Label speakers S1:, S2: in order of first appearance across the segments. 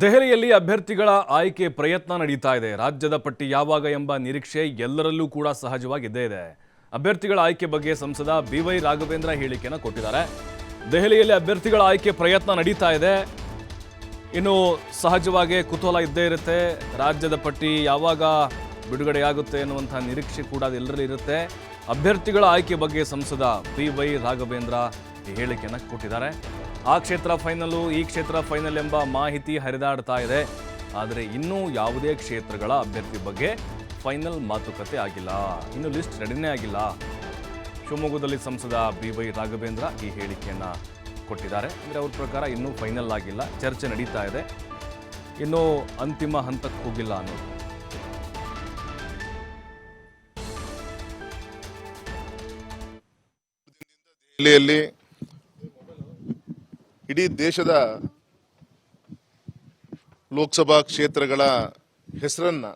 S1: ದೆಹಲಿಯಲ್ಲಿ ಅಭ್ಯರ್ಥಿಗಳ ಆಯ್ಕೆ ಪ್ರಯತ್ನ ನಡೀತಾ ಇದೆ. ರಾಜ್ಯದ ಪಟ್ಟಿ ಯಾವಾಗ ಎಂಬ ನಿರೀಕ್ಷೆ ಎಲ್ಲರಲ್ಲೂ ಕೂಡ ಸಹಜವಾಗಿದ್ದೇ ಇದೆ. ಅಭ್ಯರ್ಥಿಗಳ ಆಯ್ಕೆ ಬಗ್ಗೆ ಸಂಸದ ಬಿ ವೈ ರಾಘವೇಂದ್ರ ಹೇಳಿಕೆಯನ್ನು ಕೊಟ್ಟಿದ್ದಾರೆ. ದೆಹಲಿಯಲ್ಲಿ ಅಭ್ಯರ್ಥಿಗಳ ಆಯ್ಕೆ ಪ್ರಯತ್ನ ನಡೀತಾ ಇದೆ. ಇನ್ನು ಸಹಜವಾಗಿ ಕುತೂಹಲ ಇದ್ದೇ ಇರುತ್ತೆ. ರಾಜ್ಯದ ಪಟ್ಟಿ ಯಾವಾಗ ಬಿಡುಗಡೆಯಾಗುತ್ತೆ ಎನ್ನುವಂತಹ ನಿರೀಕ್ಷೆ ಕೂಡ ಎಲ್ಲರಲ್ಲಿ ಇರುತ್ತೆ. ಅಭ್ಯರ್ಥಿಗಳ ಆಯ್ಕೆ ಬಗ್ಗೆ ಸಂಸದ ಬಿ ವೈ ರಾಘವೇಂದ್ರ ಹೇಳಿಕೆಯನ್ನು ಕೊಟ್ಟಿದ್ದಾರೆ. ಆ ಕ್ಷೇತ್ರ ಫೈನಲು, ಈ ಕ್ಷೇತ್ರ ಫೈನಲ್ ಎಂಬ ಮಾಹಿತಿ ಹರಿದಾಡ್ತಾ ಇದೆ. ಆದರೆ ಇನ್ನೂ ಯಾವುದೇ ಕ್ಷೇತ್ರಗಳ ಅಭ್ಯರ್ಥಿ ಬಗ್ಗೆ ಫೈನಲ್ ಮಾತುಕತೆ ಆಗಿಲ್ಲ. ಇನ್ನು ಲಿಸ್ಟ್ ರೆಡಿನೇ ಆಗಿಲ್ಲ. ಶಿವಮೊಗ್ಗದಲ್ಲಿ ಸಂಸದ ಬಿ ವೈ ರಾಘವೇಂದ್ರ ಈ ಹೇಳಿಕೆಯನ್ನು ಕೊಟ್ಟಿದ್ದಾರೆ. ಅಂದರೆ ಅವ್ರ ಪ್ರಕಾರ ಇನ್ನೂ ಫೈನಲ್ ಆಗಿಲ್ಲ. ಚರ್ಚೆ ನಡೀತಾ ಇದೆ. ಇನ್ನೂ ಅಂತಿಮ ಹಂತಕ್ಕೆ ಹೋಗಿಲ್ಲ ಅನ್ನೋದು.
S2: ಇಡೀ ದೇಶದ ಲೋಕಸಭಾ ಕ್ಷೇತ್ರಗಳ ಹೆಸರನ್ನು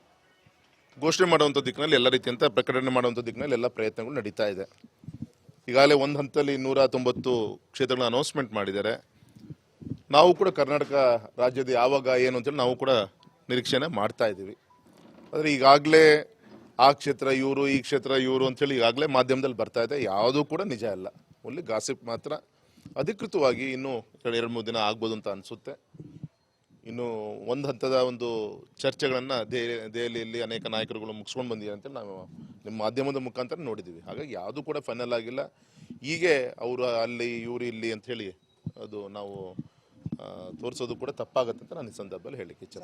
S2: ಘೋಷಣೆ ಮಾಡುವಂಥ ದಿಕ್ಕಿನಲ್ಲಿ ಎಲ್ಲ ರೀತಿಯಂತ ಪ್ರಕಟಣೆ ಮಾಡುವಂಥ ದಿಕ್ಕಿನಲ್ಲಿ ಎಲ್ಲ ಪ್ರಯತ್ನಗಳು ನಡೀತಾ ಇದೆ. ಈಗಾಗಲೇ ಒಂದು ಹಂತದಲ್ಲಿ ನೂರ ತೊಂಬತ್ತು ಕ್ಷೇತ್ರಗಳನ್ನ ಅನೌನ್ಸ್ಮೆಂಟ್ ಮಾಡಿದ್ದಾರೆ. ನಾವು ಕೂಡ ಕರ್ನಾಟಕ ರಾಜ್ಯದ ಯಾವಾಗ, ಏನು ಅಂತೇಳಿ ನಾವು ಕೂಡ ನಿರೀಕ್ಷೆನ ಮಾಡ್ತಾ ಇದ್ದೀವಿ. ಆದರೆ ಈಗಾಗಲೇ ಆ ಕ್ಷೇತ್ರ ಇವರು, ಈ ಕ್ಷೇತ್ರ ಇವರು ಅಂತೇಳಿ ಈಗಾಗಲೇ ಮಾಧ್ಯಮದಲ್ಲಿ ಬರ್ತಾ ಇದೆ. ಯಾವುದೂ ಕೂಡ ನಿಜ ಅಲ್ಲ. ಓನ್ಲಿ ಗಾಸಿಪ್ ಮಾತ್ರ ಅಧಿಕೃತವಾಗಿ ಇನ್ನೂ ಎರಡು ಮೂರು ದಿನ ಆಗ್ಬೋದು ಅಂತ ಅನಿಸುತ್ತೆ. ಇನ್ನು ಒಂದು ಹಂತದ ಒಂದು ಚರ್ಚೆಗಳನ್ನು ದೆಹಲಿಯಲ್ಲಿ ಅನೇಕ ನಾಯಕರುಗಳು ಮುಗಿಸ್ಕೊಂಡು ಬಂದಿದ್ದಾರೆ ಅಂತ ನಾವು ನಿಮ್ಮ ಮಾಧ್ಯಮದ ಮುಖಾಂತರ ನೋಡಿದ್ದೀವಿ. ಹಾಗಾಗಿ ಯಾವುದು ಕೂಡ ಫೈನಲ್ ಆಗಿಲ್ಲ. ಹೀಗೆ ಅವರು ಅಲ್ಲಿ, ಇವರು ಇಲ್ಲಿ ಅಂತ ಹೇಳಿ ಅದು ನಾವು ತೋರಿಸೋದು ಕೂಡ ತಪ್ಪಾಗತ್ತೆ ಅಂತ ನಾನು ಈ ಸಂದರ್ಭದಲ್ಲಿ ಹೇಳಲಿಕ್ಕೆ ಇಚ್ಛೆ